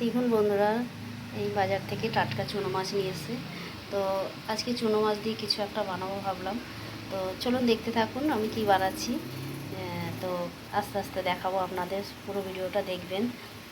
দেখুন বন্ধুরা এই বাজার থেকে টাটকা চুনো মাছ নিয়ে এসে তো আজকে চুনো মাছ দিয়ে কিছু একটা বানাবো ভাবলাম। তো চলুন দেখতে থাকুন, আমি কি বানাচ্ছি। তো আস্তে আস্তে দেখাবো আপনাদের, পুরো ভিডিওটা দেখবেন।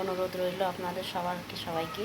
অনুরোধ রইল আপনাদের সবারকে সবাইকে।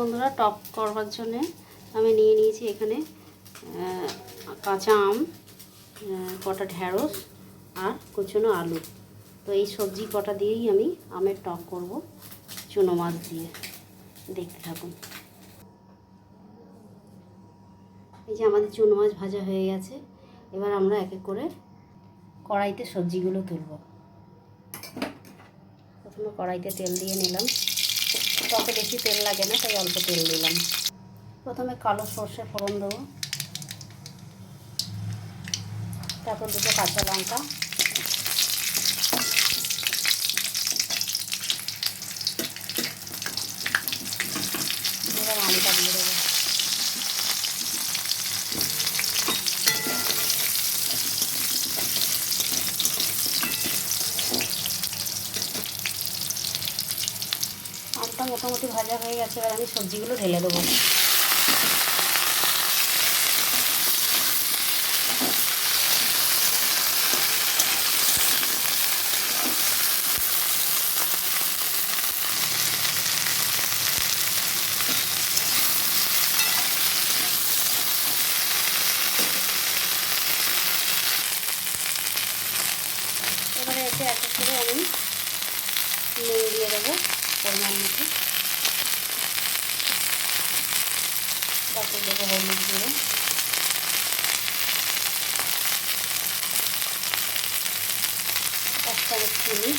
বন্ধুরা টপ করবার জন্য আমি নিয়ে নিয়েছি এখানে কাঁচা আম কটা ঢ্যাঁড়স আর কুচনো আলু। তো এই সবজি কটা দিয়েই আমি আমের টক করব, চুনো মাছ দিয়ে। দেখতে থাকুন। এই যে আমাদের চুনো মাছ ভাজা হয়ে গেছে, এবার আমরা এক এক করে কড়াইতে সবজিগুলো তুলব। প্রথমে কড়াইতে তেল দিয়ে নিলাম। তত বেশি তেল লাগে না, তাই অল্প তেল দিলাম। প্রথমে কালো সর্ষে ফোড়ন দেবো। তারপর দুটো কাঁচা লঙ্কা এবার আমটা দিয়ে দেবো আমটা মোটামুটি ভাজা হয়ে গেছে, এবার আমি সবজিগুলো ঢেলে দেবো। এবারে এতে এক করে আমি নুন দিয়ে দেবো পরিমাণ মতো। তারপর দেবো হলুদ চামচ চিনি।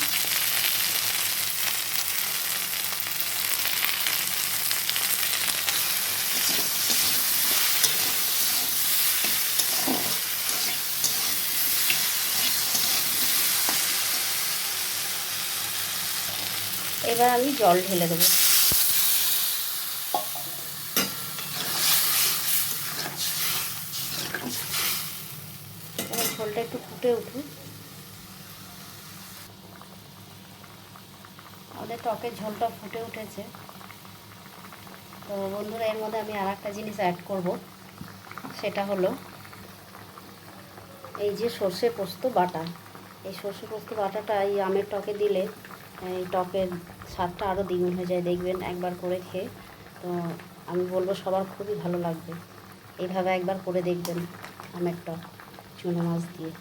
এবার আমি জল ঢেলে দেবো এবার ঝোলটা একটু ফুটে উঠুক। আমাদের টকের ঝোলটা ফুটে উঠেছে। তো বন্ধুরা, এর মধ্যে আমি আর একটা জিনিস অ্যাড করব। সেটা হলো এই যে সর্ষে পোস্ত বাটা। এই সর্ষে পোস্ত বাটাটা এই আমের টকে দিলে এই টকের স্বাদটা আরও দ্বিগুণ হয়ে যায়, দেখবেন একবার করে খেয়ে। তো আমি বলব সবার খুবই ভালো লাগবে। এইভাবে একবার করে দেখবেন আমের টক। চুনো মাছ দিয়ে।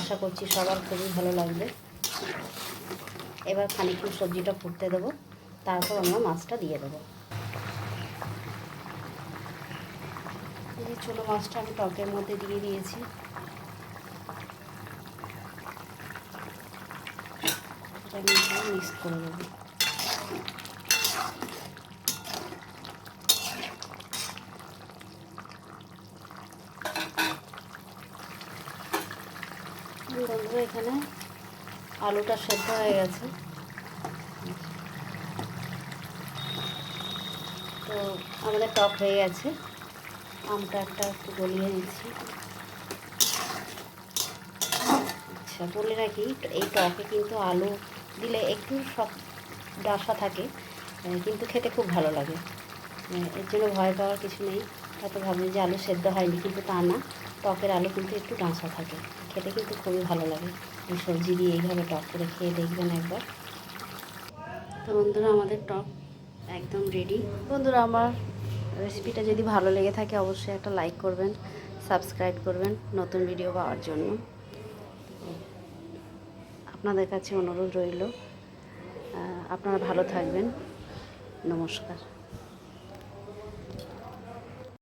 আশা করছি সবার খুবই ভালো লাগবে। এবার খানিকক্ষণ সবজিটা ফুটতে দেবো, তারপর আমরা মাছটা দিয়ে দেবো। এই চুনো মাছটা আমি টকের মধ্যে দিয়ে দিয়েছি। এটা মিক্স করে দেবো বন্ধুরা এখানে। আলুটা সেদ্ধ হয়ে গেছে। তো আমাদের টক হয়ে গেছে। আমটা একটা একটু গলিয়ে নিচ্ছি। আচ্ছা বলে রাখি এই টকে কিন্তু আলু দিলে একটু সব ডাসা থাকে কিন্তু খেতে খুব ভালো লাগে। এর জন্য ভয় পাওয়ার কিছু নেই। হয়তো ভাববেন যে আলু সেদ্ধ হয়নি, কিন্তু তা না। টকের আলু কিন্তু একটু ডাঁসা থাকে। খেতে কিন্তু খুবই ভালো লাগে। এই সবজি দিয়ে এইভাবে টক করে খেয়ে দেখবেন একবার। তো বন্ধুরা, আমাদের টক একদম রেডি বন্ধুরা, আমার রেসিপিটা যদি ভালো লেগে থাকে, অবশ্যই একটা লাইক করবেন সাবস্ক্রাইব করবেন নতুন ভিডিও পাওয়ার জন্য। আপনাদের কাছে অনুরোধ রইল আপনারা ভালো থাকবেন। নমস্কার।